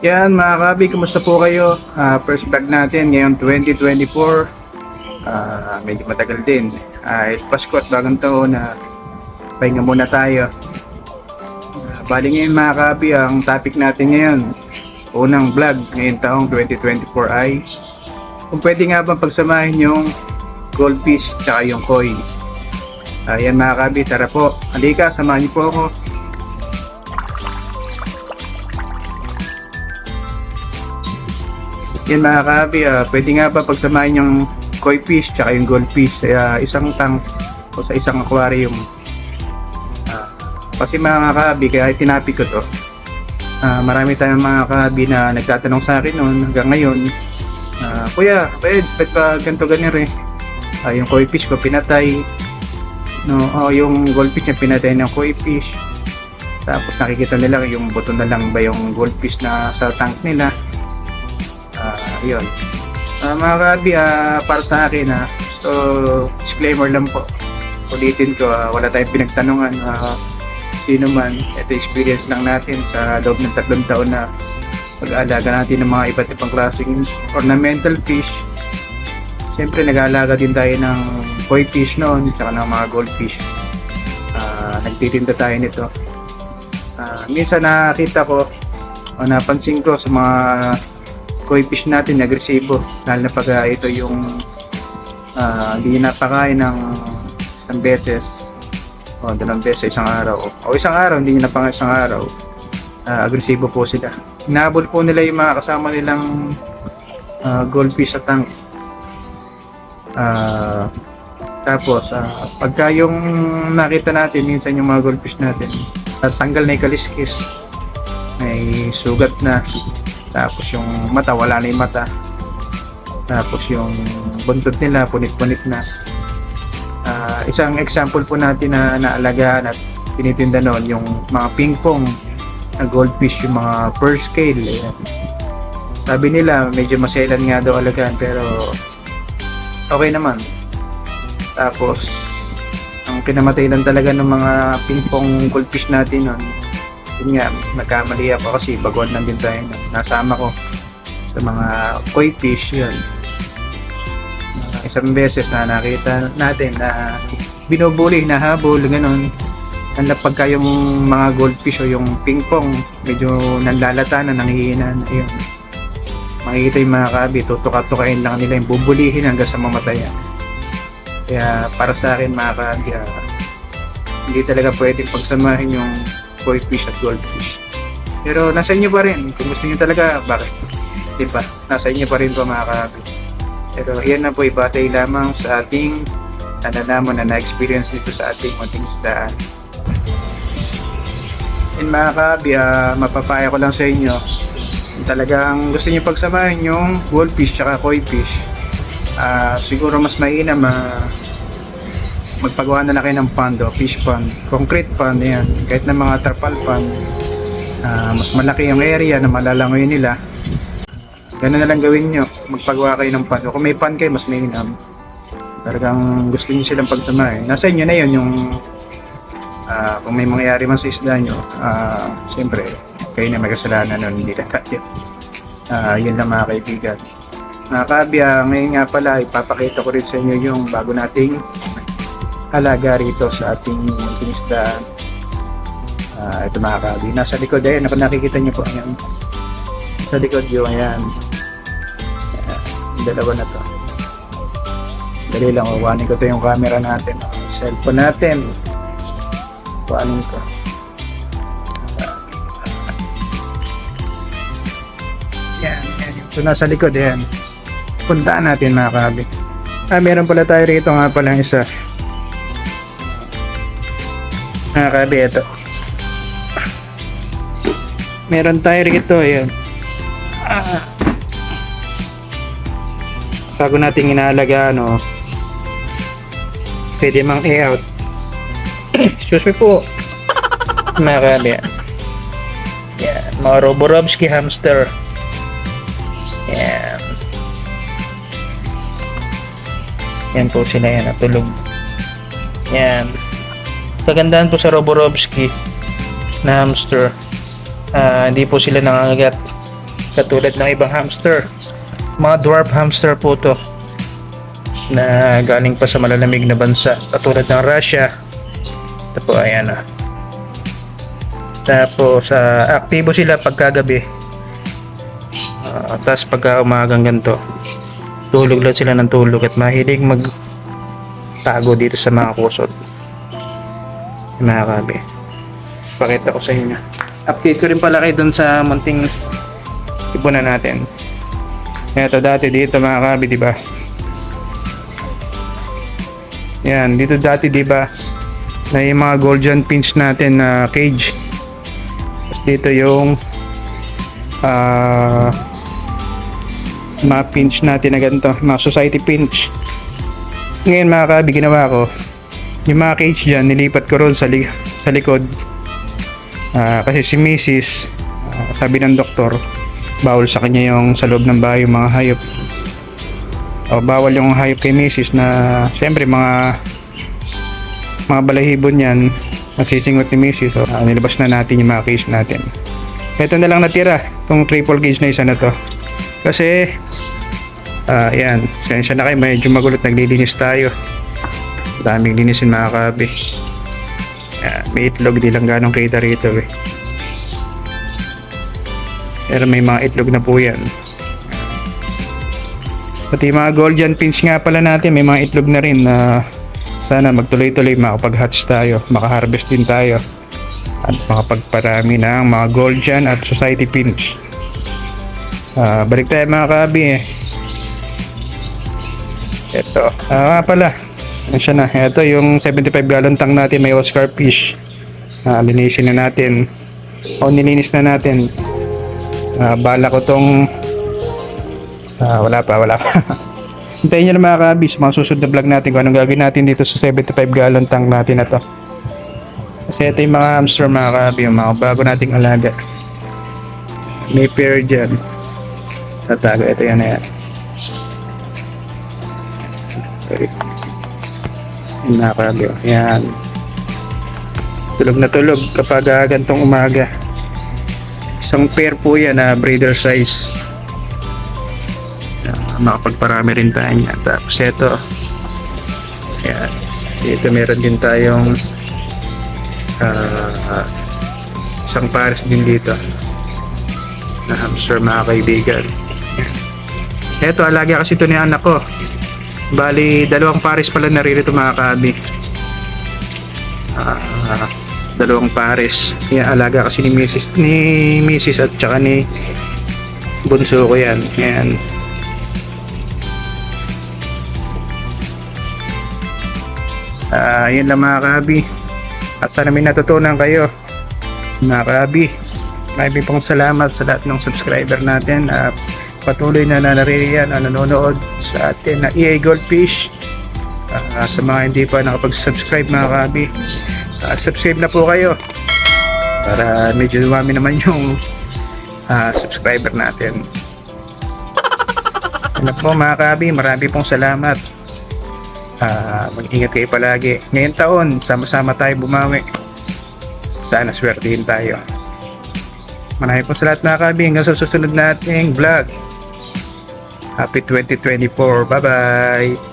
Yan mga kabi, kumusta po kayo? Ah, first vlog natin ngayon 2024. Ah, medyo matagal din. Ah, it's Pasko at bagong taon na pahinga muna tayo. Ah, bali ngayon mga kabi, ang topic natin ngayon, unang vlog ngayon taong 2024 ay kung pwede nga bang pagsamahin yung goldfish tsaka yung koi. Ayan mga kabi, tara po. Halika, samahan niyo po ako. Yan mga kabi, ah, pwede nga ba pagsamahin yung koi fish tsaka yung goldfish sa isang tank o sa isang aquarium. Ah, kasi mga kabi, kaya tinapi ko to. Ah, marami tayong mga kabi na nagtatanong sa akin noon hanggang ngayon. ah, Kuya, Kuya, ba't pa ganito ganyan rin? Ah, yung koi fish ko pinatay. No, oh, yung goldfish niya pinatay ng koi fish. Tapos nakikita nila yung buto na lang ba yung goldfish na sa tank nila. Yun. Ah, mga kabi, ah, para sa akin, ah, so, disclaimer lang po. Ulitin ko, ah, wala tayong pinagtanungan. ah, sino man, ito experience lang natin sa loob ng tatlong taon na pag-aalaga natin ng mga iba't ibang klaseng ornamental fish. Siyempre, nag-aalaga din tayo ng koi fish noon, tsaka ng mga goldfish. Ah, nagtitinda tayo nito. Ah, minsan nakita ko, o napansin ko sa mga koi fish natin agresibo lalo na pag ah, ito yung ah, hindi napakain ng isang beses. O dalawang beses isang araw. O isang araw hindi napakain isang araw. Ah, agresibo po sila. Inaabol po nila yung mga kasama nilang ah, goldfish sa tank. Ah, tapos ah, pagka yung nakita natin minsan yung mga goldfish natin at tanggal na yung kaliskis. May sugat na tapos yung mata, wala na yung mata. Tapos yung buntot nila, punit-punit na. Ah, isang example po natin na naalagaan at tinitinda noon, yung mga ping-pong na goldfish, yung mga per scale. Ayan. Sabi nila, medyo maselan nga daw alagaan, pero okay naman. Tapos, ang kinamatay lang talaga ng mga ping-pong goldfish natin noon, yun nga, nagkamali ako kasi baguhan lang din tayo. Nasama ko sa mga koi fish yun. Uh, isang beses na nakita natin na binubuli, nahabol, ganun. Ang pagka yung mga goldfish o yung ping pong, medyo nanlalata na, nanghihina na yun. Makikita yung mga kabi, tutuka-tukain lang nila yung bubulihin hanggang sa mamatayan. Kaya para sa akin mga kabi, ah, hindi talaga pwedeng pagsamahin yung koi fish at goldfish. Pero nasa inyo pa rin. Kung gusto nyo talaga, bakit? Di ba? Nasa inyo pa rin po mga kabi. Pero yan na po, ibatay lamang sa ating nalalaman na na-experience nito sa ating munting isdaan. And mga kabi, ah, mapapaya ko lang sa inyo. Talagang gusto nyo pagsamahin yung goldfish at koi fish, ah, siguro mas mainam ah, magpagawa na lang ng pond o fish pond, concrete pond yan, kahit na mga trapal pond, ah, mas malaki yung area na malalangoy nila. Ganun na lang gawin nyo, magpagawa kayo ng pond. O kung may pond kayo, mas mainam. Talagang gusto nyo silang pagsamahin. Nasa inyo na yun yung ah, kung may mangyayari man sa isda nyo, ah, siyempre, kayo na may kasalanan nun, hindi na tayo. Ah, yun lang mga kaibigan. Mga kabya, ngayon nga pala, ipapakita ko rin sa inyo yung bago nating halaga rito sa ating munting isdaan. Ah, ito mga kabi. Nasa likod ayan, ako nakikita niyo po ayan. Sa likod yung ayan. Yung dalawa na to. Dali lang, kukuhanin ko to yung camera natin. Cellphone natin. Kuhanin ko. Yan, yan. So nasa likod ayan. Puntaan natin mga kabi. Ah, meron pala tayo rito nga pala isa. Mga kabi. Meron tayo rito, ayan. Ah. Bago natin inaalagaan, no. Pwede mang i-out. Excuse me po. Mga kabi. Yan, mga Roborovsky hamster. Yan. Yan po sila yan, natulog. Yan. Kagandahan po sa Roborovsky na hamster, ah, hindi po sila nangangagat. Katulad ng ibang hamster. Mga dwarf hamster po to na galing pa sa malalamig na bansa katulad ng Russia. Ito po, ayan ah. Tapos, ah, aktibo sila pagkagabi. Ah, tapos pagka umagang ganito, tulog lang sila ng tulog at mahilig mag tago dito sa mga kusot. Mga kabi. Pakita ko sa inyo. Update ko rin pala kayo dun sa munting ipunan natin. Ito dati dito mga kabi, di ba? Yan, dito dati di ba? Na yung mga golden pins natin na cage. Tapos dito yung ah mga pinch natin na ganito, mga society pinch. Ngayon mga kabi, ginawa ko, yung mga cage dyan, nilipat ko ron sa, li- sa likod. Ah, kasi si Mrs. ah, sabi ng doktor, bawal sa kanya yung sa loob ng bahay yung mga hayop. O, bawal yung hayop kay Mrs. na, syempre mga mga balahibo niyan, nasisingot ni Mrs. So, ah, nilabas na natin yung mga cage natin. Ito na lang natira, itong triple cage na isa na to. Kasi, ah, yan, sensya na kayo, medyo magulot, naglilinis tayo. Daming linisin mga kabi. Yan, may itlog, di lang ganong kita rito eh. Pero may mga itlog na po yan. Pati mga golden pins nga pala natin, may mga itlog na rin na sana magtuloy-tuloy makapag-hatch tayo, makaharvest din tayo at makapagparami ng mga golden at society pins. Ah, balik tayo mga kabi eh. Ito. Ah, nga pala. Ano siya na? Ito yung 75 gallon tank natin may Oscar fish. Ah, linisin na natin. O nilinis na natin. Ah, bala ko tong Ah, wala pa, wala pa. Hintayin nyo na mga kabi sa mga susunod na vlog natin kung anong gagawin natin dito sa 75 gallon tank natin na to. Kasi ito yung mga hamster mga kabi, yung mga bago nating alaga. May pair dyan. Tatago, ito yan na yan. Okay. Oh. yan. Tulog na tulog kapag ah, gantong umaga. Isang pair po yan na breeder size uh, makapagparami rin tayo niya. Tapos ito, yan. Dito meron din tayong ah, isang pares din dito na hamster mga kaibigan. Ito, alaga kasi ito ni anak ko. Bali, dalawang pares pala naririto mga kabi. Ah, dalawang pares. Yan, alaga kasi ni Mrs. ni Mrs. at saka ni bunso ko yan. Yan. Ah, yun lang mga kabi. At sana may natutunan kayo. Mga kabi, maraming pong salamat sa lahat ng subscriber natin. at patuloy na nanaririyan at nanonood sa atin na EA Goldfish. Ah, sa mga hindi pa nakapag-subscribe mga kabi, ah, subscribe na po kayo. Para medyo dumami naman yung ah, subscriber natin. Ano po mga kabi, marami pong salamat. Ah, mag-ingat kayo palagi. Ngayong taon, sama-sama tayo bumawi. Sana swertihin tayo. Marami po sa lahat mga kabi. Hanggang sa susunod nating vlog. Happy 2024. Bye-bye!